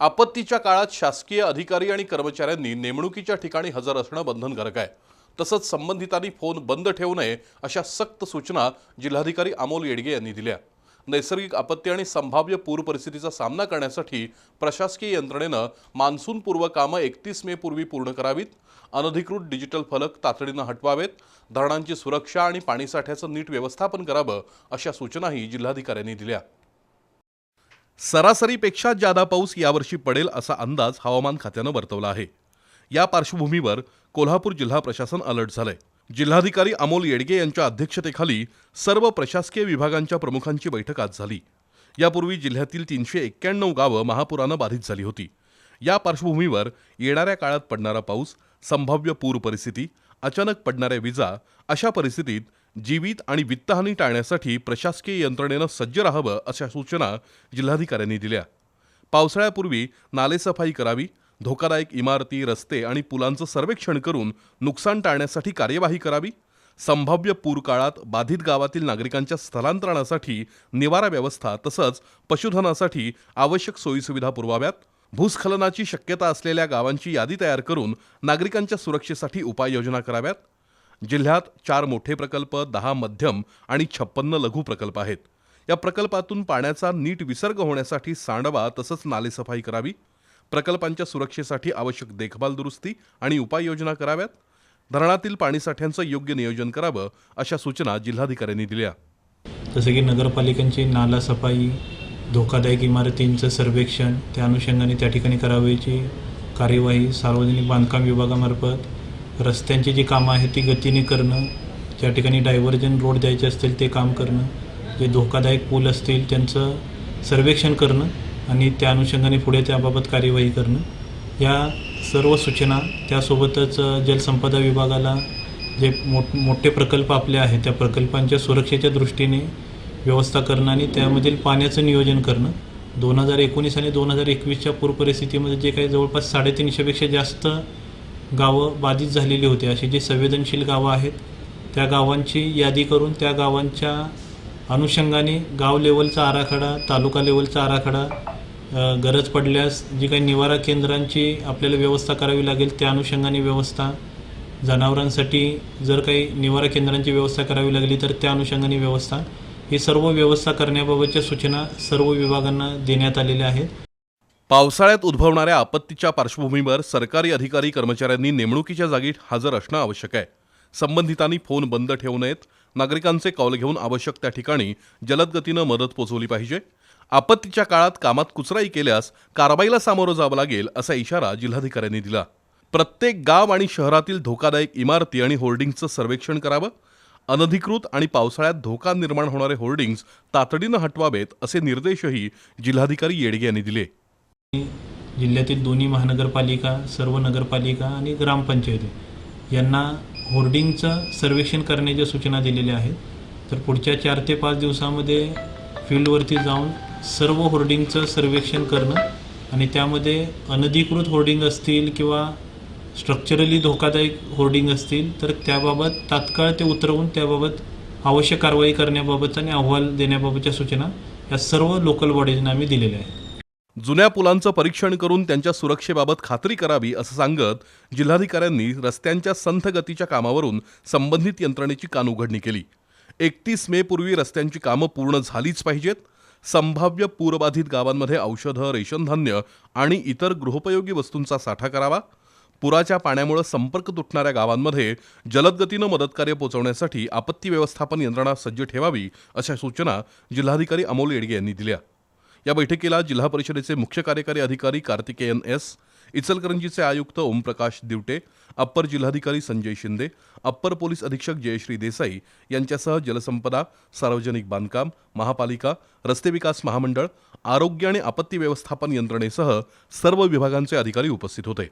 आपत्तीच्या काळात शासकीय अधिकारी आणि कर्मचाऱ्यांनी नेमणुकीच्या ठिकाणी हजर असणं बंधनकारक आहे. तसंच संबंधितांनी फोन बंद ठेवू नये अशा सक्त सूचना जिल्हाधिकारी अमोल येडगे यांनी दिल्या. नैसर्गिक आपत्ती आणि संभाव्य पूर परिस्थितीचा सामना करण्यासाठी प्रशासकीय यंत्रणेनं मान्सूनपूर्व कामं एकतीस मे पूर्वी पूर्ण करावीत. अनधिकृत डिजिटल फलक तातडीनं हटवावेत. धरणांची सुरक्षा आणि पाणीसाठ्याचं नीट व्यवस्थापन करावं अशा सूचनाही जिल्हाधिकाऱ्यांनी दिल्या. सरासरीपेक्षा जादा पाऊस यावर्षी पडेल असा अंदाज हवामान खात्यानं वर्तवला आहे. या पार्श्वभूमीवर कोल्हापूर जिल्हा प्रशासन अलर्ट झालंय. जिल्हाधिकारी अमोल येडगे यांच्या अध्यक्षतेखाली सर्व प्रशासकीय विभागांच्या प्रमुखांची बैठक आज झाली. यापूर्वी जिल्ह्यातील तीनशे एक्क्याण्णव गावं महापुरानं बाधित झाली होती. या पार्श्वभूमीवर येणाऱ्या काळात पडणारा पाऊस संभाव्य पूर परिस्थिती अचानक पडणाऱ्या विजा अशा परिस्थितीत जीवित आणि वित्तहानी टाळण्यासाठी प्रशासकीय यंत्रणेनं सज्ज राहावं अशा सूचना जिल्हाधिकाऱ्यांनी दिल्या. पावसाळ्यापूर्वी नालेसफाई करावी धोकादायक इमारती रस्ते आणि पुलांचं सर्वेक्षण करून नुकसान टाळण्यासाठी कार्यवाही करावी संभाव्य पूर काळात बाधित गावातील नागरिकांच्या स्थलांतरणासाठी निवारा व्यवस्था तसंच पशुधनासाठी आवश्यक सोयीसुविधा पुरवाव्यात भूस्खलनाची शक्यता असलेल्या गावांची यादी तयार करून नागरिकांच्या सुरक्षेसाठी उपाययोजना कराव्यात जिल्ह्यात चार मोठे प्रकल्प दहा मध्यम आणि छप्पन्न लघु प्रकल्प आहेत. या प्रकल्पातून पाण्याचा नीट विसर्ग होण्यासाठी सांडवा तसंच नालेसफाई करावी प्रकल्पांच्या सुरक्षेसाठी आवश्यक देखभाल दुरुस्ती आणि उपाययोजना कराव्यात धरणातील पाणीसाठ्यांचं योग्य नियोजन करावं अशा सूचना जिल्हाधिकाऱ्यांनी दिल्या. जसं की नगरपालिकांची नाला सफाई धोकादायक इमारतींचं सर्वेक्षण त्या अनुषंगाने त्या ठिकाणी करावयाची कार्यवाही सार्वजनिक बांधकाम विभागामार्फत रस्त्यांची जी कामं आहेत ती गतीने करणं ज्या ठिकाणी डायव्हर्जन रोड द्यायचे असतील ते काम करणं जे धोकादायक पूल असतील त्यांचं सर्वेक्षण करणं आणि त्या अनुषंगाने पुढे त्याबाबत कार्यवाही करणं या सर्व सूचना त्यासोबतच जलसंपदा विभागाला जे मोठ मोठे प्रकल्प आपले आहेत त्या प्रकल्पांच्या सुरक्षेच्या दृष्टीने व्यवस्था करणं आणि त्यामधील पाण्याचं नियोजन करणं दोन हजार एकोणीस आणि दोन हजार एकवीसच्या पूरपरिस्थितीमध्ये जे काही जवळपास साडेतीनशेपेक्षा जास्त गावं बाधित झालेली होती. अशी जी संवेदनशील गावं आहेत त्या गावांची यादी करून त्या गावांच्या अनुषंगाने गाव लेवलचा आराखडा तालुका लेवलचा आराखडा गरज पडल्यास जी काही निवारा केंद्रांची आपल्याला व्यवस्था करावी लागेल त्या अनुषंगाने व्यवस्था. जनावरांसाठी जर काही निवारा केंद्रांची व्यवस्था करावी लागली तर त्या अनुषंगाने व्यवस्था. ही सर्व व्यवस्था करण्याबाबतच्या सूचना सर्व विभागांना देण्यात आलेल्या आहेत. पावसाळ्यात उद्भवणाऱ्या आपत्तीच्या पार्श्वभूमीवर सरकारी अधिकारी कर्मचाऱ्यांनी नेमणुकीच्या जागी हजर असणं आवश्यक आहे. संबंधितांनी फोन बंद ठेवू नयेत. नागरिकांचे कौल घेऊन आवश्यक त्या ठिकाणी जलदगतीनं मदत पोचवली पाहिजे. आपत्तीच्या काळात कामात कुचराई केल्यास कारवाईला सामोरं जावं लागेल असा इशारा जिल्हाधिकाऱ्यांनी दिला. प्रत्येक गाव आणि शहरातील धोकादायक इमारती आणि होर्डिंग्सचं सर्वेक्षण करावं. अनधिकृत आणि पावसाळ्यात धोका निर्माण होणारे होर्डिंग्ज तातडीनं हटवावेत असे निर्देशही जिल्हाधिकारी येडगे यांनी दिले. जिल्ह्यातील दोन्ही महानगरपालिका सर्व नगरपालिका आणि ग्रामपंचायती यांना होर्डिंगचं सर्वेक्षण करण्याच्या सूचना दिलेल्या आहेत. तर पुढच्या चार ते पाच दिवसामध्ये फील्डवरती जाऊन सर्व होर्डिंगचं सर्वेक्षण करणं आणि त्यामध्ये अनधिकृत होर्डिंग असतील किंवा स्ट्रक्चरली धोकादायक होर्डिंग असतील तर त्याबाबत तात्काळ ते उतरवून त्याबाबत आवश्यक कारवाई करण्याबाबत आणि अहवाल देण्याबाबतच्या सूचना या सर्व लोकल बॉडीजना आम्ही दिलेल्या आहेत. जुन्या पुलांचं परीक्षण करून त्यांच्या सुरक्षेबाबत खात्री करावी असं सांगत जिल्हाधिकाऱ्यांनी रस्त्यांच्या संथ गतीच्या कामावरून संबंधित यंत्रणेची कानउघडणी केली. एकतीस मे पूर्वी रस्त्यांची कामं पूर्ण झालीच पाहिजेत. संभाव्य पूरबाधित गावांमध्ये औषधं रेशनधान्य आणि इतर गृहोपयोगी वस्तूंचा साठा करावा. पुराच्या पाण्यामुळे संपर्क तुटणाऱ्या गावांमध्ये जलदगतीनं मदतकार्य पोहोचवण्यासाठी आपत्ती व्यवस्थापन यंत्रणा सज्ज ठेवावी अशा सूचना जिल्हाधिकारी अमोल येडगे यांनी दिल्या. या बैठकीला जिल्हा परिषदेचे मुख्य कार्यकारी अधिकारी कार्तिकेयन एस इचलकरंजीचे आयुक्त ओमप्रकाश दिवटे अप्पर जिल्हाधिकारी संजय शिंदे अप्पर पोलीस अधीक्षक जयश्री देसाई यांच्यासह जलसंपदा सार्वजनिक बांधकाम महापालिका रस्ते विकास महामंडळ आरोग्य आणि आपत्ती व्यवस्थापन यंत्रणेसह सर्व विभागांचे अधिकारी उपस्थित होते.